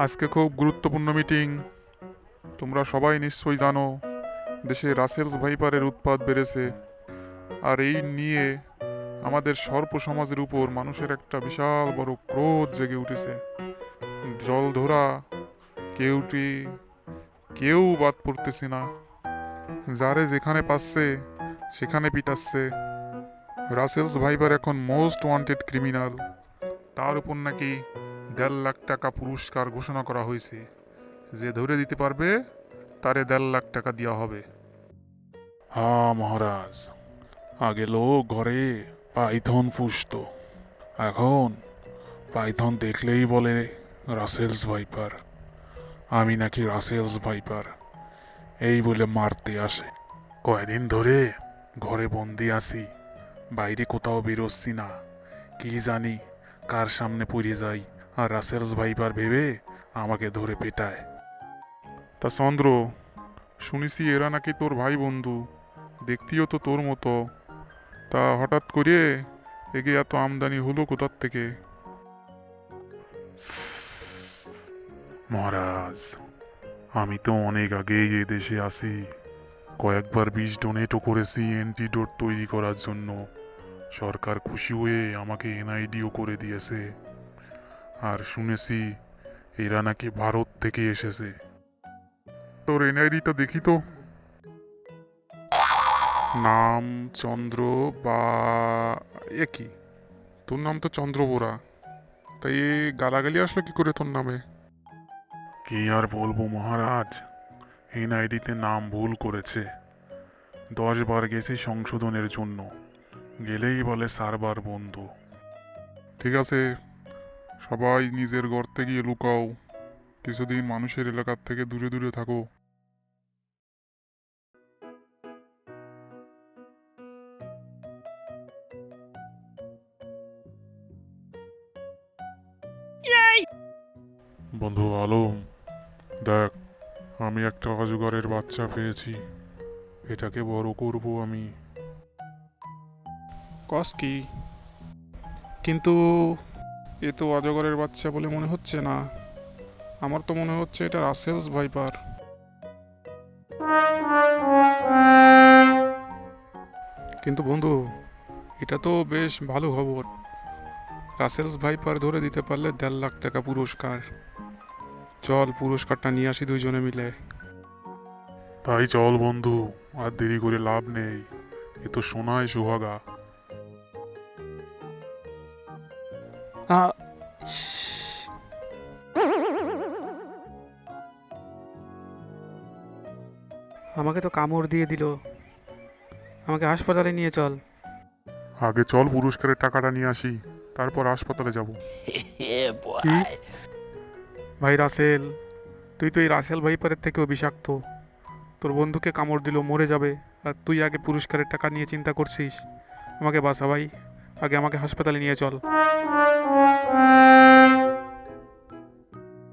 আজকে খুব গুরুত্বপূর্ণ মিটিং। তোমরা সবাই নিশ্চয়ই জানো, দেশে রাসেলস ভাইপারের উৎপাদ বেড়েছে। আর এই নিয়ে আমাদের সর্প সমাজের উপর মানুষের একটা বিশাল বড় ক্রোধ জেগে উঠেছে। জল ধরা কেউটি কেউ বাদ পড়তেছি না। যারে যেখানে পাচ্ছে, সেখানে পিটাচ্ছে। রাসেলস ভাইপার এখন মোস্ট ওয়ান্টেড ক্রিমিনাল। তার উপর নাকি দেড় লাখ টাকা পুরস্কার ঘোষণা করা হয়েছে। যে ধরে দিতে পারবে, তারে দেড় লাখ টাকা দেওয়া হবে। হ্যাঁ মহারাজ। আগে লোক ঘরে পাইথন পুষত। এখন পাইথন দেখলেই বলে রাসেলস ভাইপার। আমি নাকি রাসেলস ভাইপার। এই বলে মারতে আসে। কয়দিন ধরে ঘরে বন্দি আছি, বাইরে কোথাও বেরোচ্ছি না। কি জানি কার সামনে পড়ে যাই। আর রাসেলস ভাইপার ভেবে আমাকে ধরে পেটায়। তা চন্দ্র শুনেছি এরা নাকি তোর ভাই বন্ধু। দেখতিও তো তোর মতো। তা হঠাৎ করে এগে এত আমদানি হলো কোথার থেকে? মহারাজ আমি তো অনেক আগেই এ দেশে আসি কয়েকবার বীজ ডোনেটও করেছি অ্যান্টিডোট তৈরি করার জন্য। সরকার খুশি হয়ে আমাকে এনআইডিও করে দিয়েছে। আর শুনেছি এরা নাকি ভারত থেকে এসেছে। তোর এনআইডিটা দেখি তো। নাম চন্দ্র বা এ কি? তোর নাম তো চন্দ্র বোরা তাই গালাগালি আসলো কি করে তোর নামে? কি আর বলব মহারাজ? এনআইডিতে নাম ভুল করেছে। দশ বার গেছি সংশোধনের জন্য। গেলেই বলে সারবার বন্ধু। ঠিক আছে সবাই নিজের গর্তে গিয়ে লুকাও। কিছুদিন মানুষের এলাকার থেকে দূরে দূরে থাকো। বন্ধু আলম দেখ আমি একটা অজগরের বাচ্চা পেয়েছি। এটাকে বড় করব আমি। কস কি? কিন্তু এ তো অজগরের বাচ্চা বলে মনে হচ্ছে না। আমার তো মনে হচ্ছে এটা রাসেলস ভাইপার। কিন্তু বন্ধু, এটা তো বেশ ভালো খবর। রাসেলস ভাইপার ধরে দিতে পারলে দেড় লাখ টাকা পুরস্কার। চল, পুরস্কারটা নিয়ে আসি দুইজনে মিলে। তাই চল বন্ধু, আর দেরি করে লাভ নেই। এ তো সোনায় সুহাগা। আমাকে তো কামড় দিয়ে দিল। আমাকে হাসপাতালে নিয়ে চল। আগে চল পুরস্কারের টাকাটা নিয়ে আসি তারপর হাসপাতালে যাব। কি? ভাই রাসেল তুই তো এই রাসেল ভাইপারের থেকেও বিষাক্ত। তোর বন্ধুকে কামড় দিল মরে যাবে। আর তুই আগে পুরস্কারের টাকা নিয়ে চিন্তা করছিস। আমাকে বাসা ভাই আগে আমাকে হাসপাতালে নিয়ে চল। Thank you.